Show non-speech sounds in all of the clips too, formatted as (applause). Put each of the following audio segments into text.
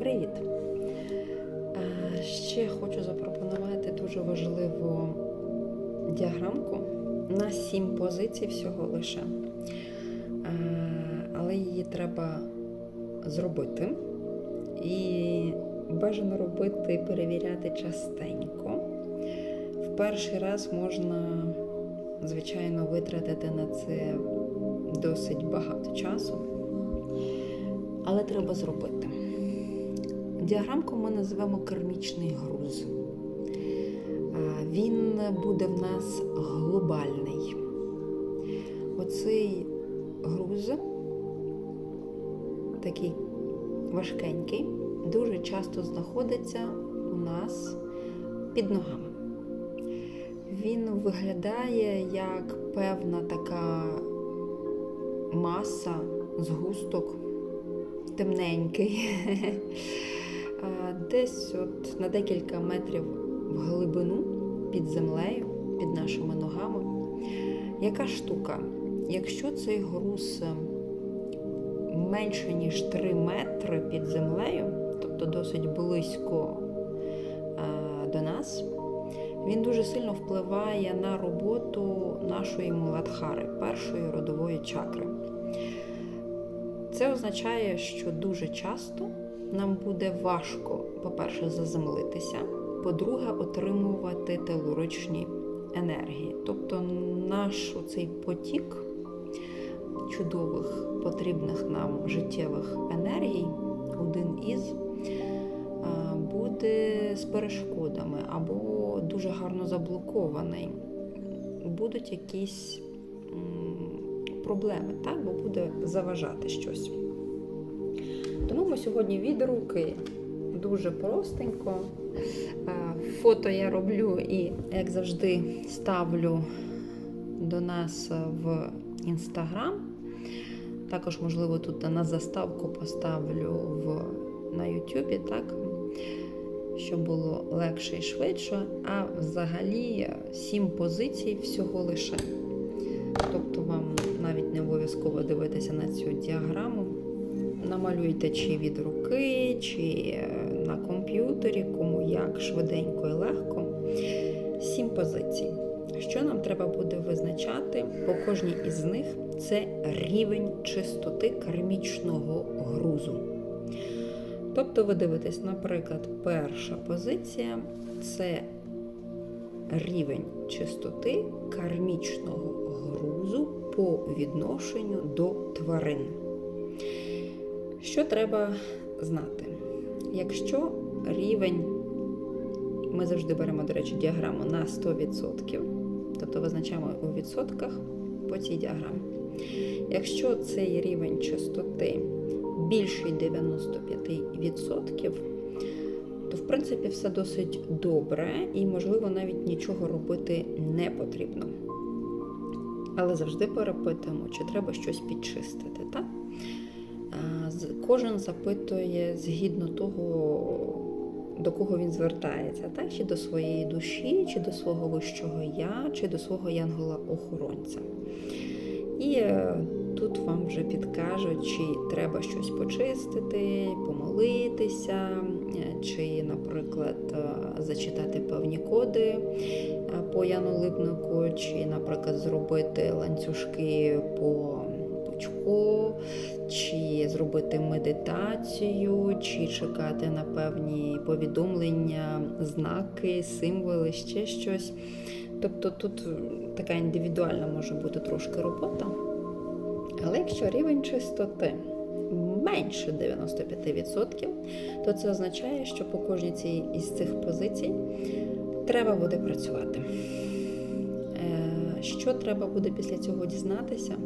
привіт! Е, Ще хочу запропонувати дуже важливу діаграмку на сім позицій всього лише. Е, Але її треба зробити. І бажано робити перевіряти частенько. В перший раз можна, звичайно, витратити на це досить багато часу, але треба зробити. Діаграмку ми називаємо кермічний груз. Він буде в нас глобальний. Оцей груз такий важкенький, дуже часто знаходиться у нас під ногами. Він виглядає як певна така маса, згусток темненький. (laughs) Десь от на декілька метрів в глибину під землею, під нашими ногами. Яка штука? Якщо цей груз менше, ніж 3 метри під землею, тобто досить близько а, до нас, він дуже сильно впливає на роботу нашої муладхари, першої родової чакри. Це означає, що дуже часто нам буде важко, по-перше, заземлитися, по-друге, отримувати телуричні енергії. Тобто наш цей потік чудових, потрібних нам життєвих енергій, один із, буде з перешкодами або дуже гарно заблокований. Будуть якісь проблеми, так? бо буде заважати щось. Тому ми сьогодні від руки дуже простенько. Фото я роблю і, як завжди, ставлю до нас в інстаграм. Також, можливо, тут на заставку поставлю в, на Ютубі, так? щоб було легше і швидше. А взагалі сім позицій всього лише. Тобто вам навіть не обов'язково дивитися на цю діаграму. Намалюйте чи від руки, чи на комп'ютері, кому як швиденько і легко. Сім позицій. Що нам треба буде визначати по кожній із них це рівень чистоти кармічного грузу. Тобто, ви дивитесь, наприклад, перша позиція це рівень чистоти кармічного грузу по відношенню до тварин. Що треба знати? Якщо рівень, ми завжди беремо, до речі, діаграму на 100%, тобто визначаємо у відсотках по цій діаграмі. Якщо цей рівень чистоти більший 95%, то в принципі все досить добре і, можливо, навіть нічого робити не потрібно. Але завжди перепитуємо, чи треба щось підчистити. Так? Кожен запитує згідно того, до кого він звертається, так? чи до своєї душі, чи до свого вищого я, чи до свого янгола-охоронця. І тут вам вже підкажуть, чи треба щось почистити, помолитися, чи, наприклад, зачитати певні коди по Яну Липнику, чи, наприклад, зробити ланцюжки по пучку, чи зробити медитацію, чи чекати на певні повідомлення, знаки, символи, ще щось. Тобто тут така індивідуальна може бути трошки робота. Але якщо рівень чистоти менше 95%, то це означає, що по кожній цій із цих позицій треба буде працювати. Що треба буде після цього дізнатися?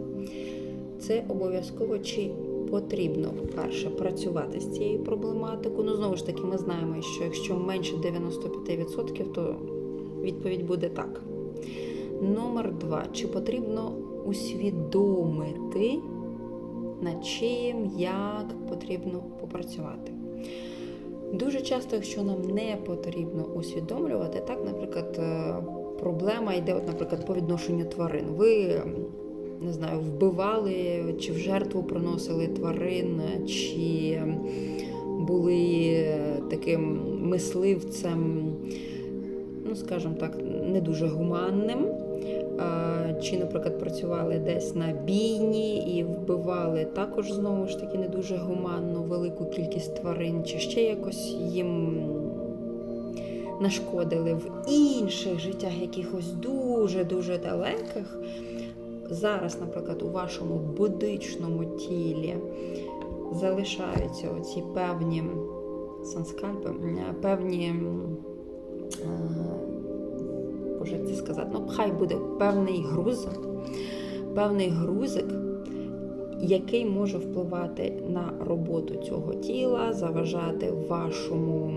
Це обов'язково чи потрібно, по-перше, працювати з цією проблематикою. Ну, знову ж таки, ми знаємо, що якщо менше 95%, то відповідь буде так. Номер два. Чи потрібно усвідомити, над чим, як потрібно попрацювати? Дуже часто, якщо нам не потрібно усвідомлювати, так, наприклад, проблема йде, от, наприклад, по відношенню тварин. Ви не знаю, вбивали чи в жертву приносили тварин, чи були таким мисливцем, ну скажімо так, не дуже гуманним. Чи, наприклад, працювали десь на бійні і вбивали також знову ж таки не дуже гуманно велику кількість тварин, чи ще якось їм нашкодили в інших життях якихось дуже-дуже далеких. Зараз, наприклад, у вашому будичному тілі залишаються оці певні санскальпи, певні, е, боже, це сказати, ну, хай буде певний груз, певний грузик, який може впливати на роботу цього тіла, заважати вашому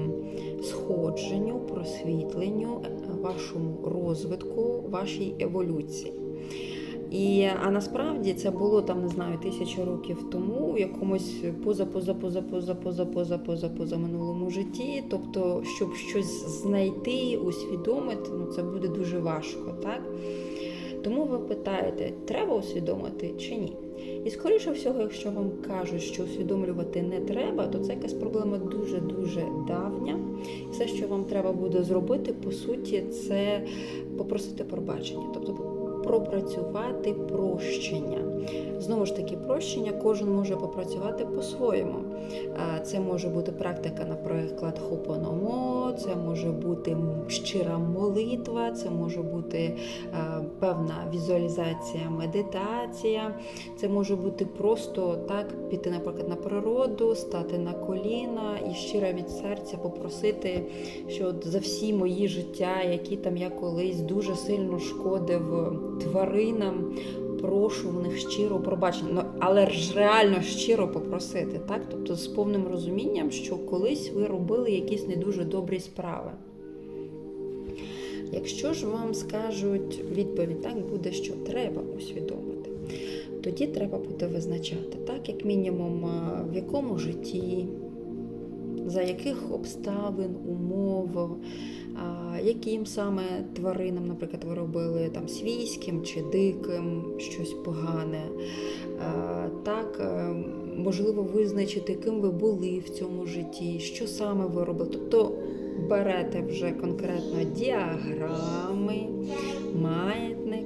сходженню, просвітленню, вашому розвитку, вашій еволюції. І а насправді це було там, не знаю, тисячу років тому, в якомусь поза, поза, поза, поза, поза, поза, поза, поза минулому житті. Тобто, щоб щось знайти, усвідомити, ну це буде дуже важко, так? Тому ви питаєте, треба усвідомити чи ні? І скоріше всього, якщо вам кажуть, що усвідомлювати не треба, то це якась проблема дуже-дуже давня. Все, що вам треба буде зробити, по суті, це попросити пробачення. Тобто пропрацювати прощення. Знову ж таки, прощення кожен може попрацювати по-своєму. Це може бути практика, наприклад, хопономо, це може бути щира молитва, це може бути певна візуалізація, медитація, це може бути просто так піти, наприклад, на природу, стати на коліна і щиро від серця попросити, що за всі мої життя, які там я колись дуже сильно шкодив тваринам, прошу в них щиро пробачення, ну, але ж реально щиро попросити, так? Тобто з повним розумінням, що колись ви робили якісь не дуже добрі справи. Якщо ж вам скажуть відповідь, так буде, що треба усвідомити, тоді треба буде визначати, так, як мінімум, в якому житті, за яких обставин, умов, яким саме тваринам, наприклад, ви робили там свійським чи диким щось погане. Так, е, можливо, визначити, ким ви були в цьому житті, що саме ви робили. Тобто берете вже конкретно діаграми, маятник,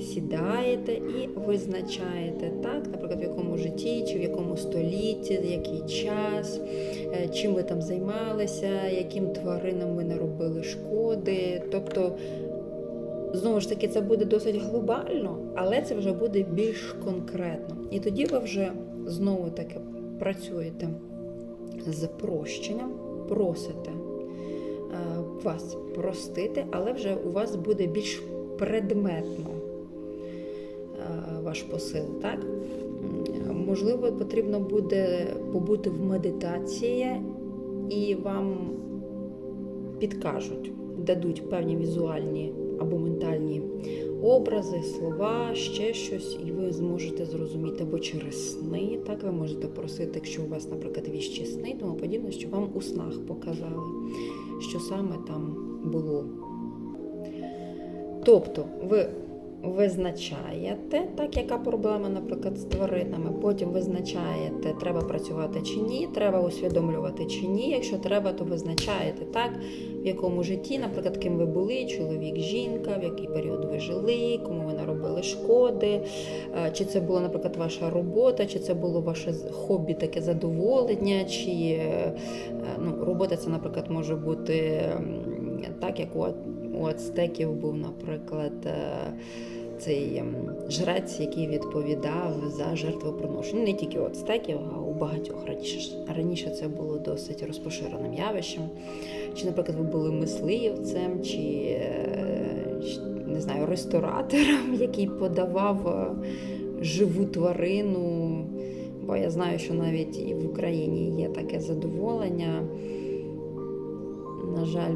сідаєте і визначаєте, так, наприклад, в якому житті, чи в якому столітті, який час, е, чим ви там займалися, яким тваринам ви не робили шкоди. Тобто, знову ж таки, це буде досить глобально, але це вже буде більш конкретно. І тоді ви вже знову таки працюєте з прощенням, просите е, вас простити, але вже у вас буде більш предметно ваш посил. так? Можливо, потрібно буде побути в медитації, і вам підкажуть, дадуть певні візуальні або ментальні образи, слова, ще щось, і ви зможете зрозуміти, або через сни, так ви можете просити, якщо у вас, наприклад, віщі сни, тому подібне, що вам у снах показали, що саме там було. Тобто, ви визначаєте, так, яка проблема, наприклад, з тваринами. Потім визначаєте, треба працювати чи ні, треба усвідомлювати чи ні. Якщо треба, то визначаєте так, в якому житті, наприклад, ким ви були, чоловік, жінка, в який період ви жили, кому ви наробили шкоди, е, чи це була, наприклад, ваша робота, чи це було ваше хобі, таке задоволення, чи е, ну, робота це, наприклад, може бути так, як у ацтеків був, наприклад, е, цей ем, жрець, який відповідав за жертвоприношення. Не тільки у ацтеків, а у багатьох раніше раніше це було досить розпоширеним явищем. Чи, наприклад, ви були мисливцем, чи е, не знаю, ресторатором, (laughs) який подавав е, живу тварину. Бо я знаю, що навіть і в Україні є таке задоволення. На жаль,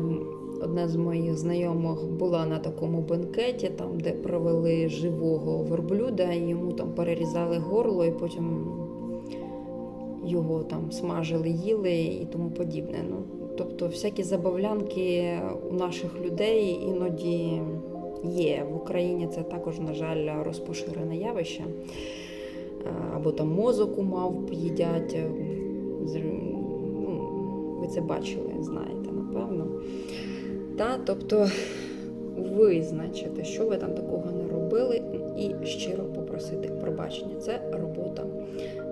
Одна з моїх знайомих була на такому бенкеті, там, де провели живого верблюда, і йому там перерізали горло, і потім його там смажили, їли і тому подібне. Ну, Тобто всякі забавлянки у наших людей іноді є. В Україні це також, на жаль, розпоширене явище. Або там мозок у мавп їдять ви це бачили, знаєте, напевно. Та, тобто визначити, що ви там такого не робили, і щиро попросити пробачення. Це робота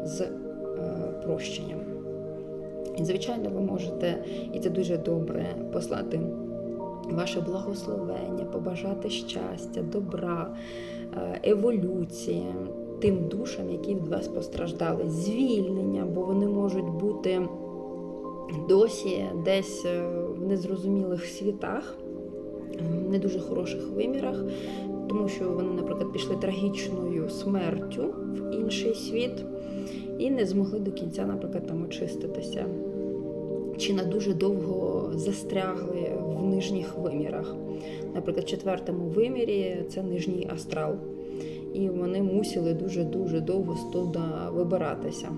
з е, прощенням. І, звичайно, ви можете, і це дуже добре, послати ваше благословення, побажати щастя, добра, е, еволюції тим душам, які від вас постраждали, звільнення, бо вони можуть бути досі десь е, в незрозумілих світах, в не дуже хороших вимірах, тому що вони, наприклад, пішли трагічною смертю в інший світ і не змогли до кінця, наприклад, там очиститися. Чи на дуже довго застрягли в нижніх вимірах. Наприклад, в четвертому вимірі це нижній астрал. І вони мусили дуже-дуже довго з туди вибиратися.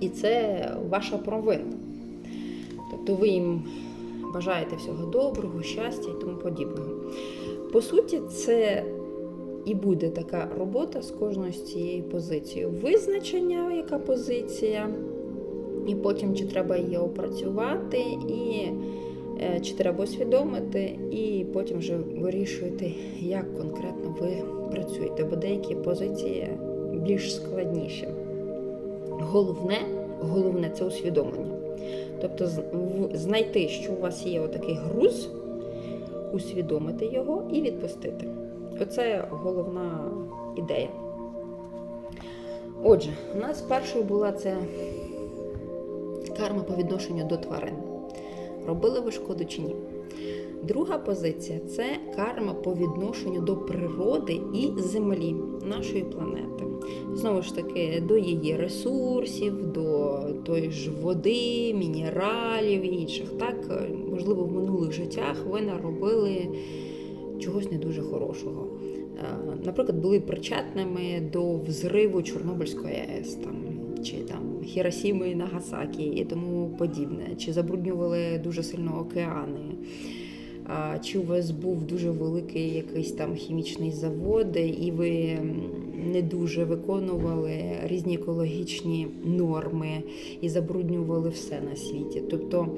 І це ваша провина. Тобто ви їм бажаєте всього доброго, щастя і тому подібного. По суті, це і буде така робота з кожною з цією позицією. Визначення, яка позиція, і потім чи треба її опрацювати, і е, чи треба усвідомити, і потім вже вирішуєте, як конкретно ви працюєте, бо деякі позиції більш складніші. Головне, головне це усвідомлення. Тобто знайти, що у вас є отакий груз, усвідомити його і відпустити. Оце головна ідея. Отже, у нас першою була це карма по відношенню до тварин. Робили ви шкоду чи ні? Друга позиція це карма по відношенню до природи і землі нашої планети. Знову ж таки, до її ресурсів, до тої ж води, мінералів і інших. Так, е, можливо, в минулих життях ви наробили чогось не дуже хорошого. Е, Наприклад, були причетними до взриву Чорнобильської АЕС там, чи там Хіросіми Нагасакі і тому подібне, чи забруднювали дуже сильно океани. Чи у вас був дуже великий якийсь там хімічний завод, і ви не дуже виконували різні екологічні норми і забруднювали все на світі? Тобто,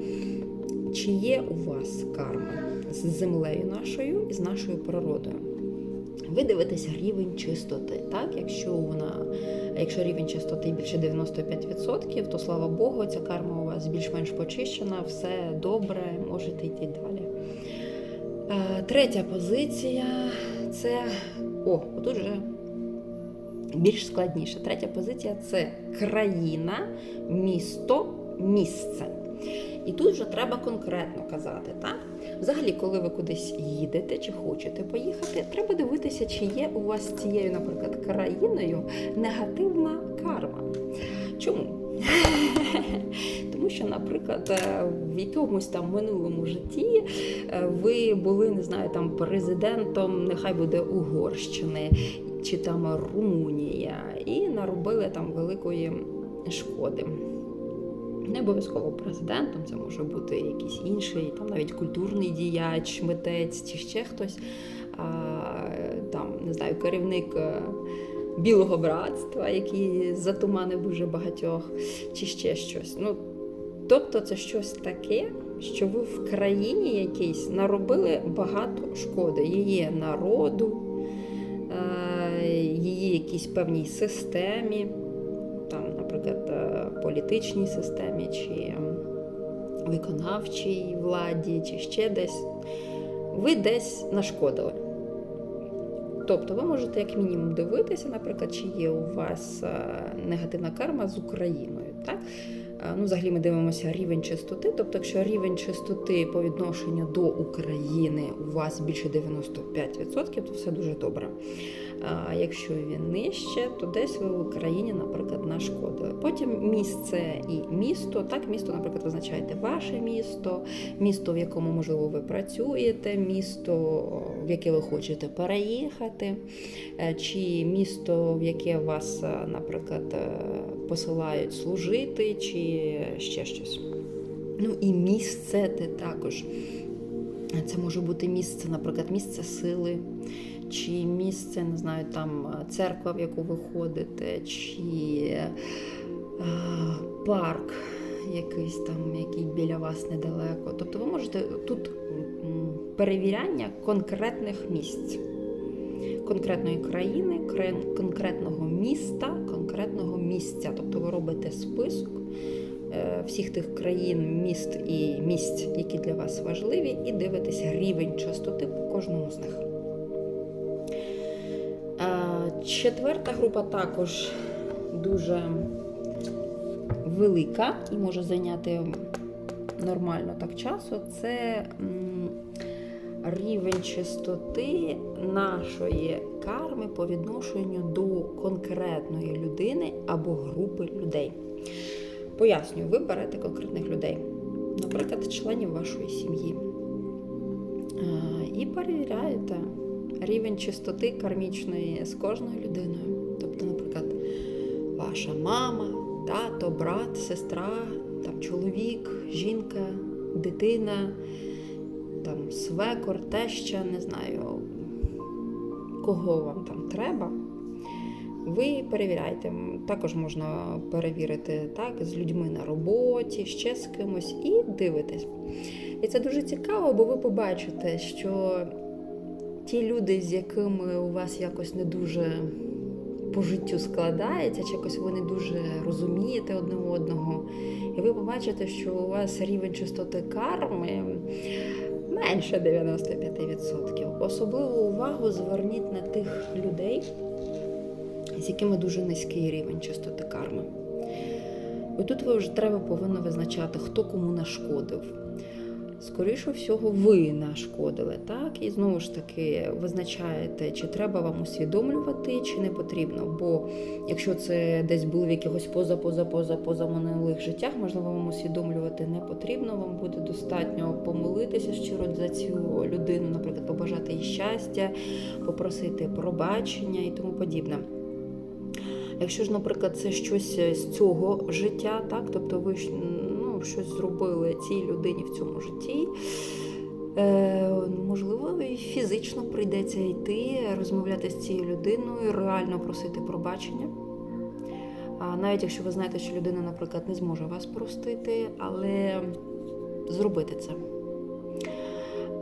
чи є у вас карма з землею нашою і з нашою природою? Ви дивитеся рівень чистоти. Так? Якщо вона, якщо рівень чистоти більше 95%, то слава Богу, ця карма у вас більш-менш почищена, все добре, можете йти далі. Е, Третя позиція це. О, тут вже більш складніше. Третя позиція це країна, місто, місце. І тут вже треба конкретно казати, так? Взагалі, коли ви кудись їдете чи хочете поїхати, треба дивитися, чи є у вас цією, наприклад, країною негативна карма. Чому? Тому що, наприклад, е, в якомусь там минулому житті е, ви були, не знаю, там президентом, нехай буде Угорщини чи там Румунія, і наробили там великої шкоди. Не обов'язково президентом, це може бути якийсь інший, там навіть культурний діяч, митець чи ще хтось, а, там, не знаю, керівник е, білого братства, який затуманив дуже багатьох, чи ще щось. Ну, тобто це щось таке, що ви в країні якійсь наробили багато шкоди. Її народу, е, її якійсь певній системі там, наприклад, е, політичній системі, чи виконавчій владі, чи ще десь, ви десь нашкодили. Тобто ви можете як мінімум дивитися, наприклад, чи є у вас е, негативна карма з Україною. Так? Е, Ну, взагалі ми дивимося рівень чистоти. Тобто, якщо рівень чистоти по відношенню до України у вас більше 95%, то все дуже добре. Якщо він нижче, то десь ви в Україні, наприклад, нашкодили. Потім місце і місто. Так, місто, наприклад, визначаєте ваше місто, місто, в якому, можливо, ви працюєте, місто, в яке ви хочете переїхати, е, чи місто, в яке вас, е, наприклад, е, посилають служити, чи ще щось. Ну і місце те також. Це може бути місце, наприклад, місце сили, чи місце, не знаю, там церква, в яку ви ходите, чи е, парк, якийсь там, який біля вас недалеко. Тобто ви можете тут перевіряння конкретних місць, конкретної країни, конкретного міста, конкретного місця. Тобто ви робите список е, всіх тих країн, міст і місць, які для вас важливі, і дивитесь рівень частоти по кожному з них. Четверта група також дуже велика і може зайняти нормально так часу. Це рівень чистоти нашої карми по відношенню до конкретної людини або групи людей. Пояснюю, ви берете конкретних людей, наприклад, членів вашої сім'ї. І перевіряєте рівень чистоти кармічної з кожною людиною. Тобто, наприклад, ваша мама, тато, брат, сестра, там чоловік, жінка, дитина, там свекор, теща, не знаю, кого вам там треба. Ви перевіряєте. Також можна перевірити так, з людьми на роботі, ще з кимось, і дивитесь. І це дуже цікаво, бо ви побачите, що ті люди, з якими у вас якось не дуже по життю складається, чи якось ви не дуже розумієте одне одного, і ви побачите, що у вас рівень чистоти карми менше 95%. Особливу увагу зверніть на тих людей, з якими дуже низький рівень чистоти карми. І тут ви вже треба повинно визначати, хто кому нашкодив. Скоріше всього, ви нашкодили, так? І знову ж таки визначаєте, чи треба вам усвідомлювати, чи не потрібно. Бо якщо це десь було в якихось поза, поза, поза, поза минулих життях, можливо, вам усвідомлювати не потрібно. Вам буде достатньо помолитися щиро за цю людину, наприклад, побажати їй щастя, попросити пробачення і тому подібне. Якщо ж, наприклад, це щось з цього життя, так, тобто ви щось зробили цій людині в цьому житті, е, можливо, і фізично прийдеться йти, розмовляти з цією людиною, реально просити пробачення. Навіть якщо ви знаєте, що людина, наприклад, не зможе вас простити, але зробити це.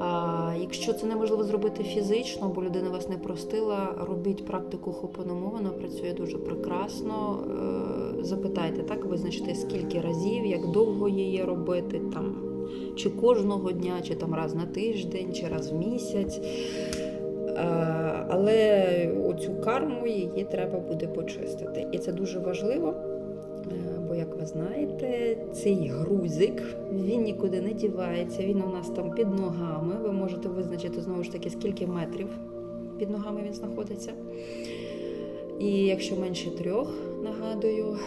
А якщо це неможливо зробити фізично, бо людина вас не простила, робіть практику хопономо, вона працює дуже прекрасно. Е, Запитайте, так, визначте, скільки разів, як довго її робити, там, чи кожного дня, чи там раз на тиждень, чи раз в місяць. Е, Але оцю карму її треба буде почистити. І це дуже важливо. Е, Бо, як ви знаєте, цей грузик він нікуди не дівається. Він у нас там під ногами. Ви можете визначити знову ж таки, скільки метрів під ногами він знаходиться. І якщо менше трьох, нагадую,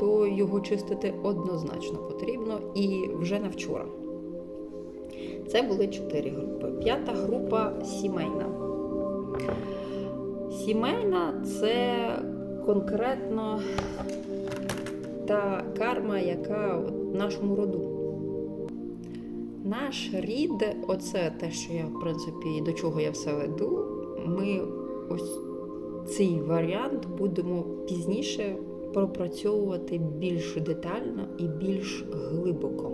то його чистити однозначно потрібно і вже на вчора. Це були чотири групи. П'ята група сімейна. Сімейна це конкретно та карма, яка в нашому роду. Наш рід, оце те, що я, в принципі, до чого я все веду, ми ось цей варіант будемо пізніше пропрацьовувати більш детально і більш глибоко.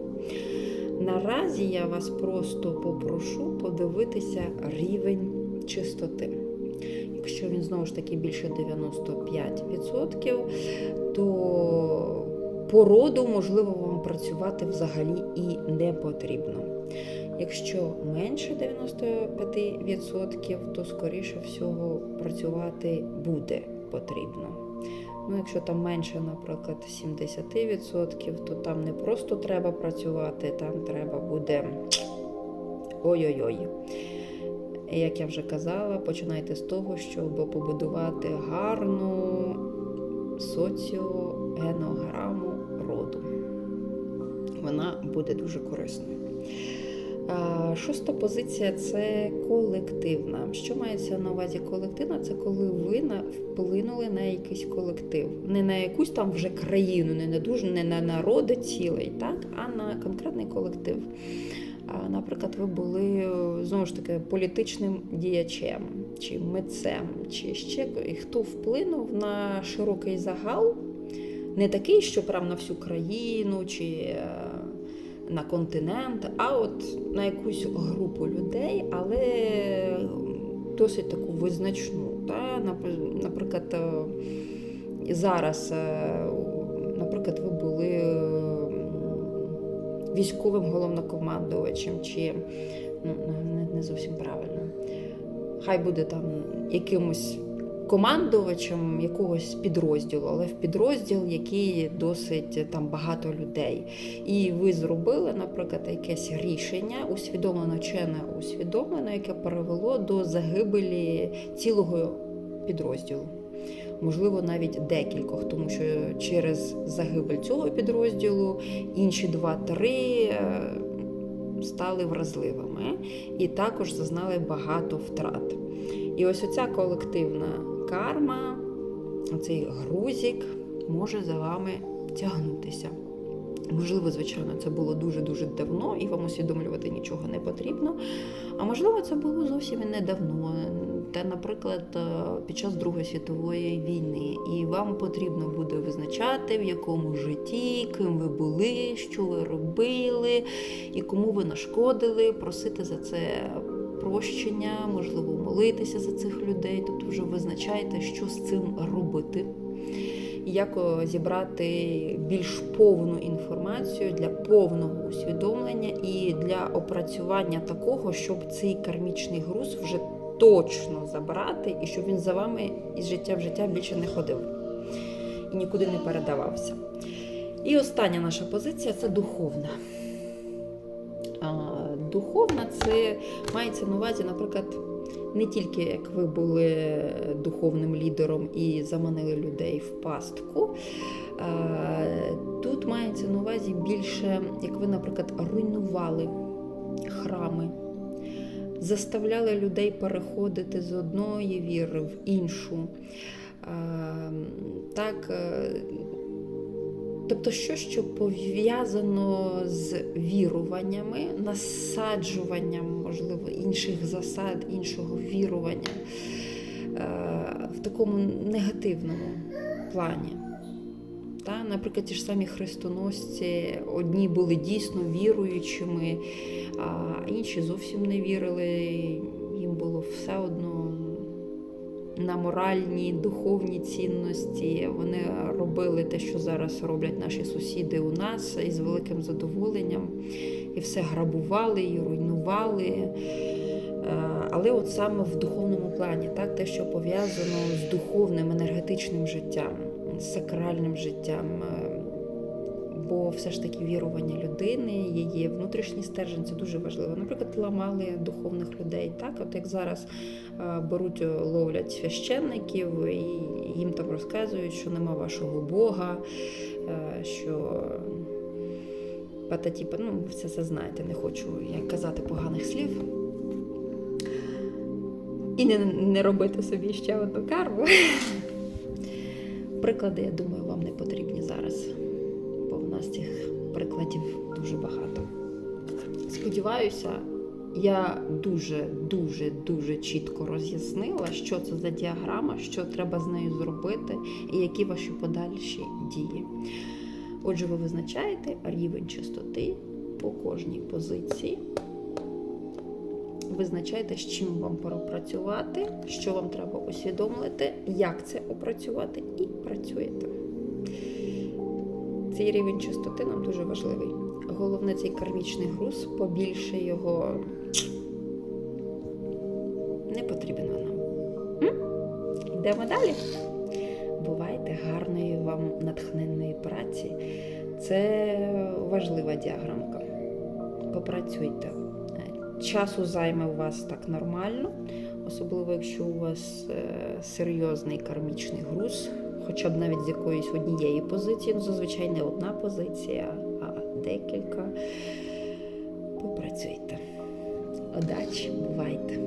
Наразі я вас просто попрошу подивитися рівень чистоти. Якщо він знову ж таки більше 95%, то по роду, можливо, вам працювати взагалі і не потрібно. Якщо менше 95%, то скоріше всього працювати буде потрібно. Ну, якщо там менше, наприклад, 70%, то там не просто треба працювати, там треба буде ой-ой-ой. Як я вже казала, починайте з того, щоб побудувати гарну соціогенограму роду. Вона буде дуже корисною. Шоста позиція це колективна. Що мається на увазі колективна? Це коли ви вплинули на якийсь колектив. Не на якусь там вже країну, не на дуже не на народи цілий, так, а на конкретний колектив. Наприклад, ви були е, знову ж таки політичним діячем, чи митцем, чи ще хто вплинув на широкий загал не такий, що прям на всю країну чи е, на континент, а от на якусь групу людей, але досить таку визначну. Та? Наприклад, е, зараз, е, наприклад, ви були військовим головнокомандувачем, чи ну, не зовсім правильно. Хай буде там якимось командувачем якогось підрозділу, але в підрозділ, який досить е, там багато людей. І ви зробили, наприклад, якесь рішення, усвідомлено чи не усвідомлено, яке привело до загибелі цілого підрозділу. Можливо, навіть декількох, тому що через загибель цього підрозділу інші два-три е, стали вразливими і також зазнали багато втрат. І ось оця колективна карма, оцей грузик може за вами тягнутися. Можливо, звичайно, це було дуже-дуже давно, і вам усвідомлювати нічого не потрібно. А можливо, це було зовсім і недавно. Та, наприклад, е, під час Другої світової війни, і вам потрібно буде визначати, в якому житті, ким ви були, що ви робили, і кому ви нашкодили, просити за це прощення, можливо, молитися за цих людей. Тобто, вже визначаєте, що з цим робити. Як зібрати більш повну інформацію для повного усвідомлення і для опрацювання такого, щоб цей кармічний груз вже точно забрати, і щоб він за вами із життя в життя більше не ходив і нікуди не передавався. І остання наша позиція це духовна. Духовна це мається на увазі, наприклад, не тільки як ви були духовним лідером і заманили людей в пастку. Тут мається на увазі більше, як ви, наприклад, руйнували храми, заставляли людей переходити з одної віри в іншу. Так, е, Тобто, що, що пов'язано з віруваннями, насаджуванням, можливо, інших засад, іншого вірування е, в такому негативному плані. Та, Наприклад, ті ж самі хрестоносці, одні були дійсно віруючими, а інші зовсім не вірили, їм було все одно на моральні, духовні цінності. Вони робили те, що зараз роблять наші сусіди у нас, із великим задоволенням. І все грабували, і руйнували. Е, Але от саме в духовному плані, так, те, що пов'язано з духовним енергетичним життям, з сакральним життям. Бо все ж таки вірування людини, її внутрішній стержень це дуже важливо. Наприклад, ламали духовних людей, так от як зараз е, беруть, ловлять священників і їм там розказують, що нема вашого Бога, е, що пататіпа, ну все це знаєте, не хочу як казати поганих слів. І не, не робити собі ще одну карму. (laughs) Приклади, я думаю, вам не потрібні зараз, нас цих прикладів дуже багато. Сподіваюся, я дуже, дуже, чітко роз'яснила, що це за діаграма, що треба з нею зробити, і які ваші подальші дії. Отже, ви визначаєте рівень чистоти по кожній позиції. Визначайте, з чим вам пропрацювати, що вам треба усвідомити, як це опрацювати, і працюєте. Цей рівень чистоти нам дуже важливий. Головне, цей кармічний груз, побільше його не потрібен нам. Йдемо далі. Бувайте гарної вам натхненної праці. Це важлива діаграмка. Попрацюйте. Часу займе у вас так нормально, особливо якщо у вас е, серйозний кармічний груз, хоча б навіть з якоїсь однієї позиції, ну зазвичай не одна позиція, а декілька. Попрацюйте. Удачі, бувайте!